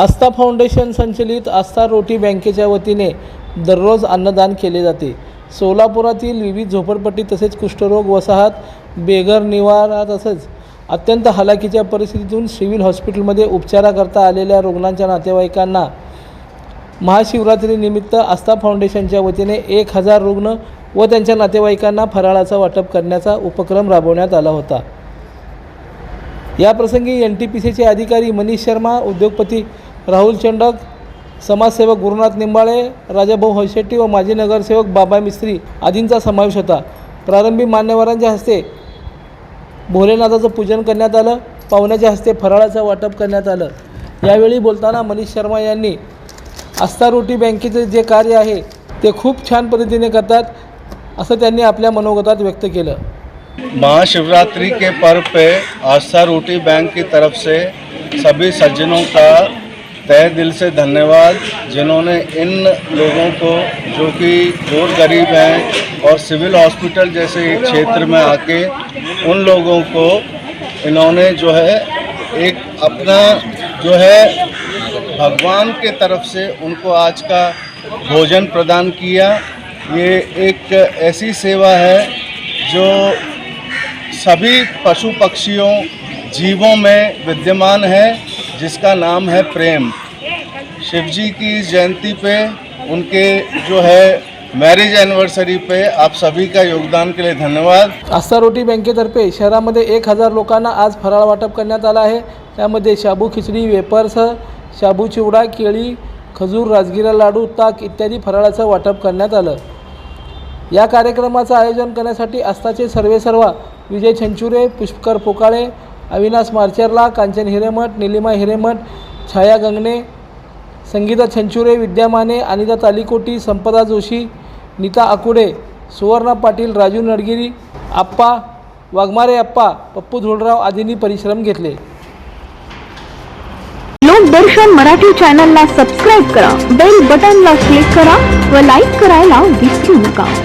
आस्था foundation संचलित आस्था रोटी बँकेच्या वतीने दररोज अन्नदान केले जाते. सोलापुरातील विविध झोपडपट्टी तसेच कुष्ठरोग वसाहत बेघर निवारा तसंच अत्यंत हलाखीच्या परिस्थितीतून सिव्हिल हॉस्पिटलमध्ये उपचाराकरता आलेल्या रुग्णांच्या नातेवाईकांना महाशिवरात्रीनिमित्त आस्था फाउंडेशनच्या वतीने एक हजार रुग्ण व त्यांच्या नातेवाईकांना फराळाचं वाटप करण्याचा उपक्रम राबवण्यात आला होता. याप्रसंगी एन टी पी सीचे अधिकारी मनीष शर्मा उद्योगपती राहुल चंडक समाजसेवक गुरुनाथ निंबाळे राजाभाऊ हळशेट्टी व माजी नगरसेवक बाबा मिस्त्री आदींचा समावेश होता. प्रारंभी मान्यवरांच्या हस्ते भोलेनाथाचं पूजन करण्यात आलं. पाहुण्याच्या हस्ते फराळाचं वाटप करण्यात आलं. यावेळी बोलताना मनीष शर्मा यांनी आस्था रोटी बँकेचं जे कार्य आहे ते खूप छान पद्धतीने करतात असं त्यांनी आपल्या मनोगतात व्यक्त केलं. महाशिवरात्रि के पर्व पे आस्था रोटी बैंक की तरफ से सभी सज्जनों का तहे दिल से धन्यवाद जिन्होंने इन लोगों को, जो कि गोर गरीब हैं और सिविल हॉस्पिटल जैसे क्षेत्र में आके उन लोगों को इन्होंने जो है एक अपना जो है भगवान के तरफ़ से उनको आज का भोजन प्रदान किया। ये एक ऐसी सेवा है जो सभी पशु पक्षियों, जीवों में विद्यमान है, जिसका नाम है प्रेम। शिव जी की जयंती पे उनके जो है मैरिज एनिवर्सरी पे आप सभी का योगदान के लिए धन्यवाद। आस्था रोटी बँकेतर्फे शहरामध्ये एक हजार लोकांना आज फराळ वाटप करण्यात आला आहे. त्यामध्ये शाबू खिचडी वेपर्स शाबू चिवडा केळी खजूर राजगिरा लाडू ताक इत्यादी फराळाचं वाटप करण्यात आलं. या कार्यक्रमाचं आयोजन करण्यासाठी आस्थाचे सर्वेसर्वा विजय छंचुरे पुष्कर पोकाळे अविनाश मार्चरला कांचन हिरेमठ निलिमा हिरेमठ छाया गंगणे संगीता छंचुरे विद्यामाने अनिता तालिकोटी संपदा जोशी नीता आकुडे सुवर्णा पाटील राजू नडगिरी आप्पा वाघमारे आप्पा पप्पू धुळराव आदींनी परिश्रम घेतले. लोकदर्शन मराठी चॅनलला सबस्क्राईब करा बेल बटनला क्लिक करा व लाईक करायला विसरू नका.